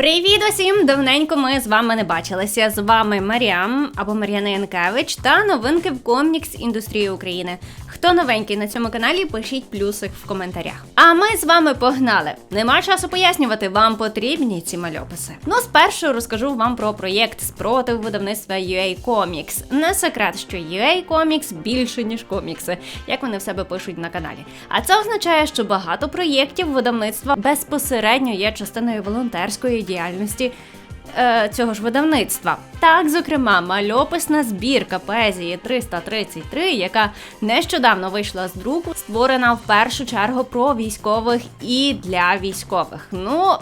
Привіт усім! Давненько ми з вами не бачилися. З вами Маріам або Мар'яна Янкевич та новинки в комікс індустрії України. Хто новенький на цьому каналі, пишіть плюсик в коментарях. А ми з вами погнали. Нема часу пояснювати, вам потрібні ці мальописи. Ну, спершу розкажу вам про проєкт спротив видавництва UA Comics. Не секрет, що UA Comics більше ніж комікси, як вони в себе пишуть на каналі. А це означає, що багато проєктів видавництва безпосередньо є частиною волонтерської діяльності е, цього ж видавництва. Так, зокрема, мальописна збірка поезії 333, яка нещодавно вийшла з друку, створена в першу чергу про військових і для військових. Ну.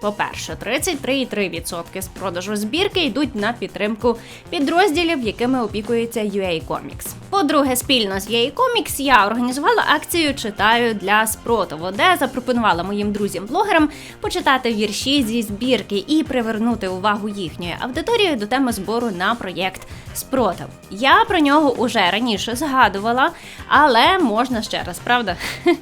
По-перше, 33,3% з продажу збірки йдуть на підтримку підрозділів, якими опікується UA Comics. По-друге, спільно з UA Comics я організувала акцію Читаю для спротиву, де запропонувала моїм друзям-блогерам почитати вірші зі збірки і привернути увагу їхньої аудиторії до теми збору на проєкт Спротив. Я про нього уже раніше згадувала, але можна ще раз, правда?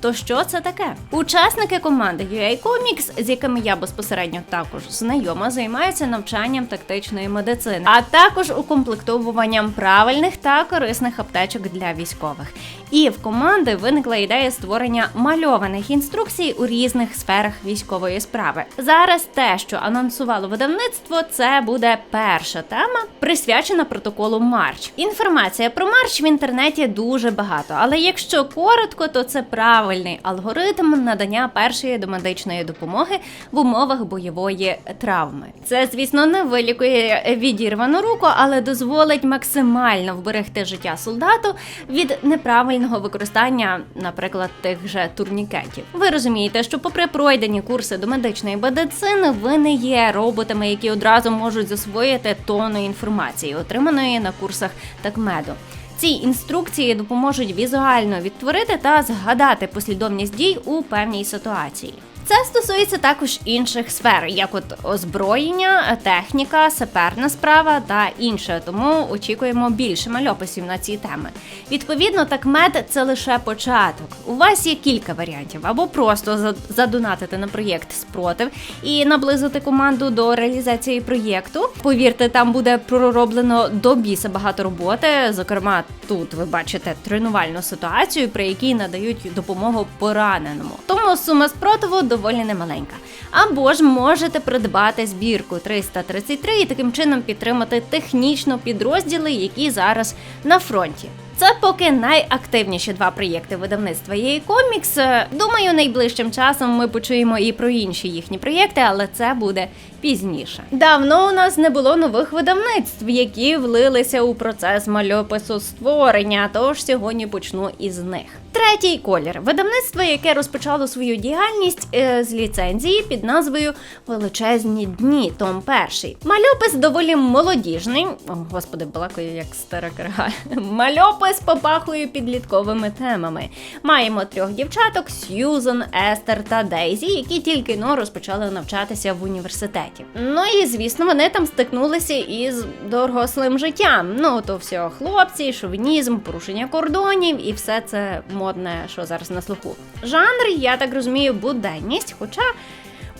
То що це таке? Учасники команди UA Comics, з якими я безпосередньо також знайома, займаються навчанням тактичної медицини, а також укомплектовуванням правильних та корисних аптечок для військових. І в команди виникла ідея створення мальованих інструкцій у різних сферах військової справи. Зараз те, що анонсувало видавництво, це буде перша тема, присвячена протоколу Марч. Інформація про Марч в інтернеті дуже багато, але якщо коротко, то це правильний алгоритм надання першої домедичної допомоги в умовах бойової травми. Це, звісно, не вилікує відірвану руку, але дозволить максимально вберегти життя солдату від неправильного використання, наприклад, тих же турнікетів. Ви розумієте, що, попри пройдені курси до медичної медицини, ви не є роботами, які одразу можуть засвоїти тонну інформації, отриманої на курсах такмеду. Ці інструкції допоможуть візуально відтворити та згадати послідовність дій у певній ситуації. Це стосується також інших сфер, як от озброєння, техніка, саперна справа та інше. Тому очікуємо більше мальописів на ці теми. Відповідно, такмед це лише початок. У вас є кілька варіантів, або просто за- задонатити на проєкт спротив і наблизити команду до реалізації проєкту. Повірте, там буде пророблено до біса багато роботи. Зокрема, тут ви бачите тренувальну ситуацію, при якій надають допомогу пораненому. Тому сума спротиву доволі немаленька. Або ж можете придбати збірку 333 і таким чином підтримати технічно підрозділи, які зараз на фронті. Це поки найактивніші два проєкти видавництва EA Comics. Думаю, найближчим часом ми почуємо і про інші їхні проєкти, але це буде пізніше. Давно у нас не було нових видавництв, які влилися у процес мальопису створення. Тож сьогодні почну із них. Третій колір видавництво, яке розпочало свою діяльність е, з ліцензії під назвою Величезні дні. Том перший. Мальопис доволі молодіжний. О, господи, балакаю як стара карга. Мальопис попахує підлітковими темами. Маємо трьох дівчаток: Сьюзан, Естер та Дейзі, які тільки но розпочали навчатися в університеті. Ну і звісно, вони там стикнулися із дорослим життям. Ну то все, хлопці, шовінізм, порушення кордонів і все це модне, що зараз на слуху. Жанр, я так розумію, буденність, хоча.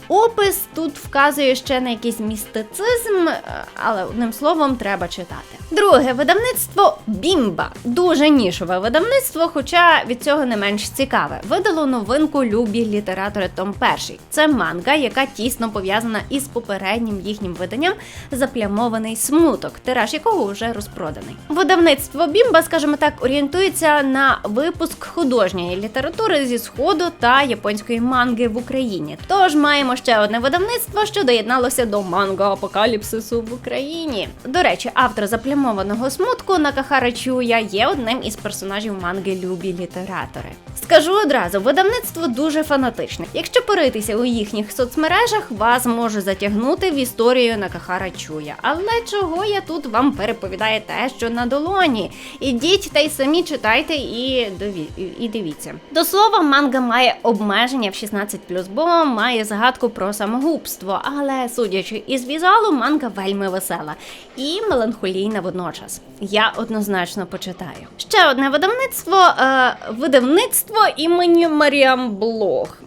Опис тут вказує ще на якийсь містицизм, е, але одним словом треба читати. Друге видавництво Бімба. Дуже нішове видавництво, хоча від цього не менш цікаве. Видало новинку Любі літератори Том Перший. Це манга, яка тісно пов'язана із попереднім їхнім виданням Заплямований смуток, тираж якого вже розпроданий. Видавництво Бімба, скажімо так, орієнтується на випуск художньої літератури зі сходу та японської манги в Україні. Тож маємо ще одне видавництво, що доєдналося до манго апокаліпсису в Україні. До речі, автор заплямованого смутку Накахара Чуя є одним із персонажів манги Любі літератори. Скажу одразу, видавництво дуже фанатичне. Якщо поритися у їхніх соцмережах, вас може затягнути в історію Накахара Чуя. Але чого я тут вам переповідаю те, що на долоні? Ідіть та й самі читайте і, дові... і дивіться. До слова, манга має обмеження в 16+, бо має загадку про самогубство, але судячи із візуалу, манга вельми весела і меланхолійна водночас. Я однозначно почитаю. Ще одне видавництво е, видавництво імені Маріам Блог.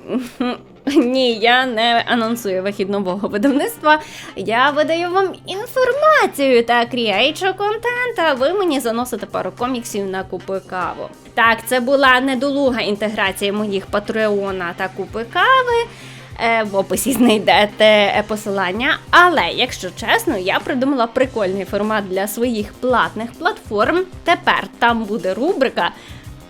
Ні, я не анонсую вихід нового видавництва. Я видаю вам інформацію та кріейчу контент, ви мені заносите пару коміксів на купи каву. Так, це була недолуга інтеграція моїх патреона та купи кави. Е, В описі знайдете е, посилання. Але, якщо чесно, я придумала прикольний формат для своїх платних платформ. Тепер там буде рубрика.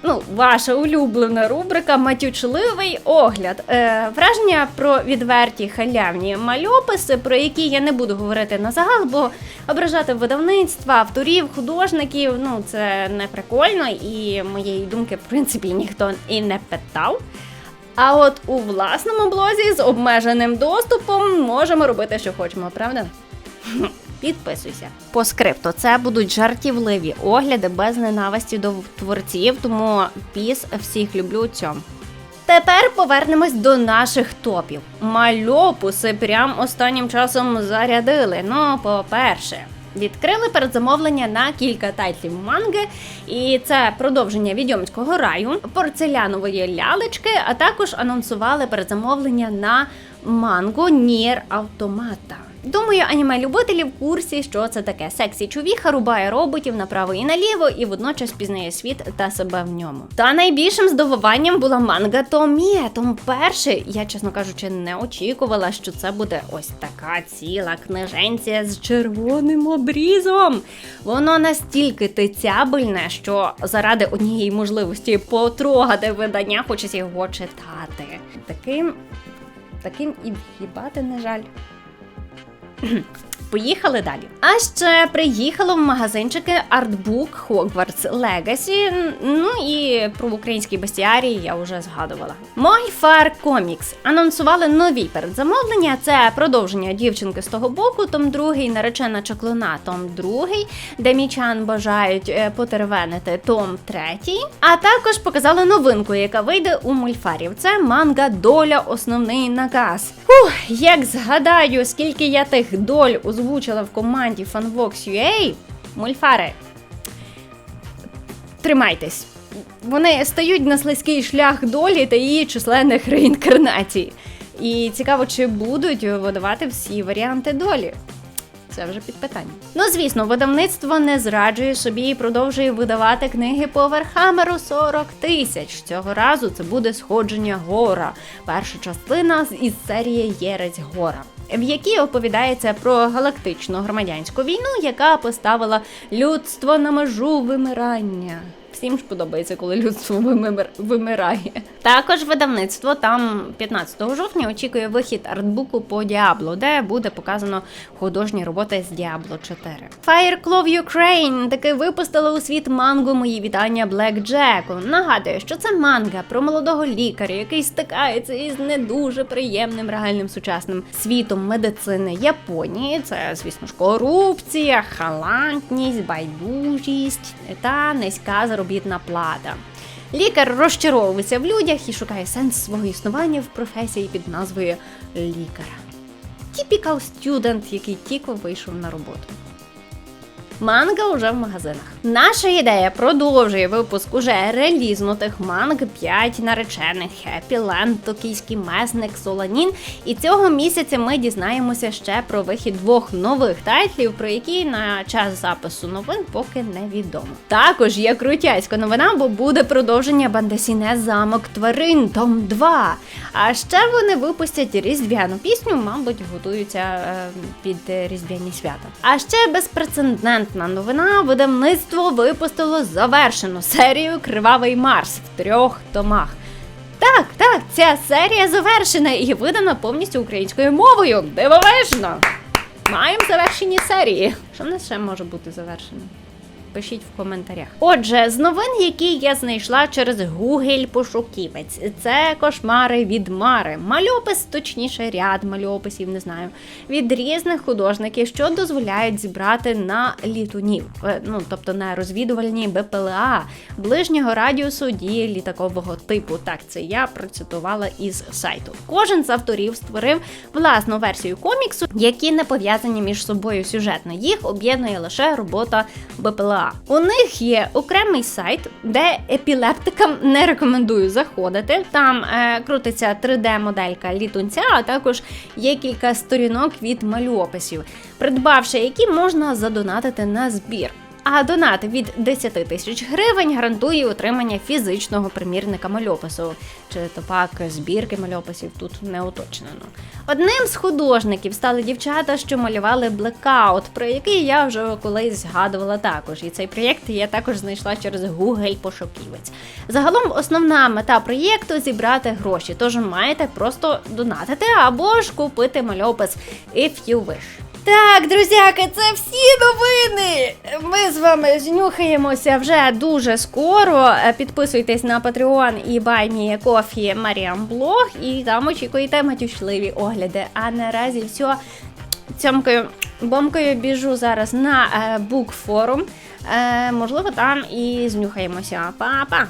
Ну, ваша улюблена рубрика Матючливий огляд. Е, враження про відверті халявні мальописи, про які я не буду говорити на загал, бо ображати видавництва, авторів, художників ну це не прикольно, і моєї думки, в принципі, ніхто і не питав. А от у власному блозі з обмеженим доступом можемо робити, що хочемо, правда? Підписуйся. По скрипту це будуть жартівливі огляди без ненависті до творців, тому піс всіх люблю цьому. Тепер повернемось до наших топів. Мальопуси прям останнім часом зарядили. Ну, по-перше, відкрили передзамовлення на кілька тайтлів манги, і це продовження відьомського раю, порцелянової лялечки, а також анонсували передзамовлення на мангу Нір Автомата. Думаю, аніме-любителі в курсі, що це таке. Сексі чувіха рубає роботів направо і наліво, і водночас пізнає світ та себе в ньому. Та найбільшим здивуванням була манга Томіє. Том перший, я чесно кажучи, не очікувала, що це буде ось така ціла книженція з червоним обрізом. Воно настільки тицябельне, що заради однієї можливості потрогати видання хочеться його читати. Таким, таким і в'їбати, на жаль. 嗯 哼 Поїхали далі. А ще приїхало в магазинчики артбук Hogwarts Legacy. Ну і про український бестіарій я вже згадувала. Мойфар Comics анонсували нові передзамовлення. Це продовження дівчинки з того боку, том другий, наречена чаклуна, том другий, де мічан бажають е, потервенити том третій. А також показали новинку, яка вийде у мульфарів. Це манга Доля основний наказ. Фух, як згадаю, скільки я тих доль озвучила в команді FanVox.ua, мульфари. Тримайтесь. Вони стають на слизький шлях долі та її численних реінкарнацій. І цікаво, чи будуть видавати всі варіанти долі. Це вже під питання. Ну, звісно, видавництво не зраджує собі і продовжує видавати книги по Верхамеру 40 тисяч. Цього разу це буде сходження гора. Перша частина із серії Єрець Гора. В якій оповідається про галактичну громадянську війну, яка поставила людство на межу вимирання. Всім ж подобається, коли людство вимир... вимирає. Також видавництво там 15 жовтня очікує вихід артбуку по Діабло, де буде показано художні роботи з Діабло 4. Fire Claw Ukraine таки випустила у світ мангу Мої вітання Black Джеку. Нагадую, що це манга про молодого лікаря, який стикається із не дуже приємним реальним сучасним світом медицини Японії. Це, звісно ж, корупція, халантність, байдужість та низька заробітна плата. Лікар розчаровується в людях і шукає сенс свого існування в професії під назвою лікаря. Тіпікал стюдент, який тільки вийшов на роботу. Манга уже в магазинах. Наша ідея продовжує випуск уже релізнутих манг 5 наречених Happy Land, Токійський месник, Соланін. І цього місяця ми дізнаємося ще про вихід двох нових тайтлів, про які на час запису новин поки невідомо. Також є крутяська новина, бо буде продовження Бандесіне замок тварин Том 2. А ще вони випустять різдвяну пісню, мабуть, готуються е, під різдвяні свята. А ще безпрецедентна новина: видавництво випустило завершену серію Кривавий Марс в трьох томах. Так, так, ця серія завершена і видана повністю українською мовою. Дивовижно! Маємо завершені серії. Що в нас ще може бути завершено? Пишіть в коментарях. Отже, з новин, які я знайшла через Google пошуківець, це кошмари від Мари. Мальопис, точніше, ряд мальописів, не знаю, від різних художників, що дозволяють зібрати на літунів, е, ну тобто на розвідувальні БПЛА ближнього радіусу дії літакового типу. Так, це я процитувала із сайту. Кожен з авторів створив власну версію коміксу, які не пов'язані між собою сюжетно. Їх об'єднує лише робота БПЛА. ТЦК. У них є окремий сайт, де епілептикам не рекомендую заходити. Там е, крутиться 3D-моделька літунця, а також є кілька сторінок від малюописів, придбавши які можна задонатити на збір. А донат від 10 тисяч гривень гарантує отримання фізичного примірника мальопису. Чи то пак збірки мальописів тут не уточнено. Одним з художників стали дівчата, що малювали блекаут, про який я вже колись згадувала також. І цей проєкт я також знайшла через Google пошуківець. Загалом основна мета проєкту зібрати гроші, тож маєте просто донатити або ж купити мальопис if you wish. Так, друзяки, це всі. Ми з вами знюхаємося вже дуже скоро. Е, Підписуйтесь на Patreon і Buy Кофі Маріам Блог, і там очікуєте матюшливі огляди. А наразі все. Цьомкою бомкою біжу зараз на е, букфорум. Е, можливо, там і знюхаємося. Па-па!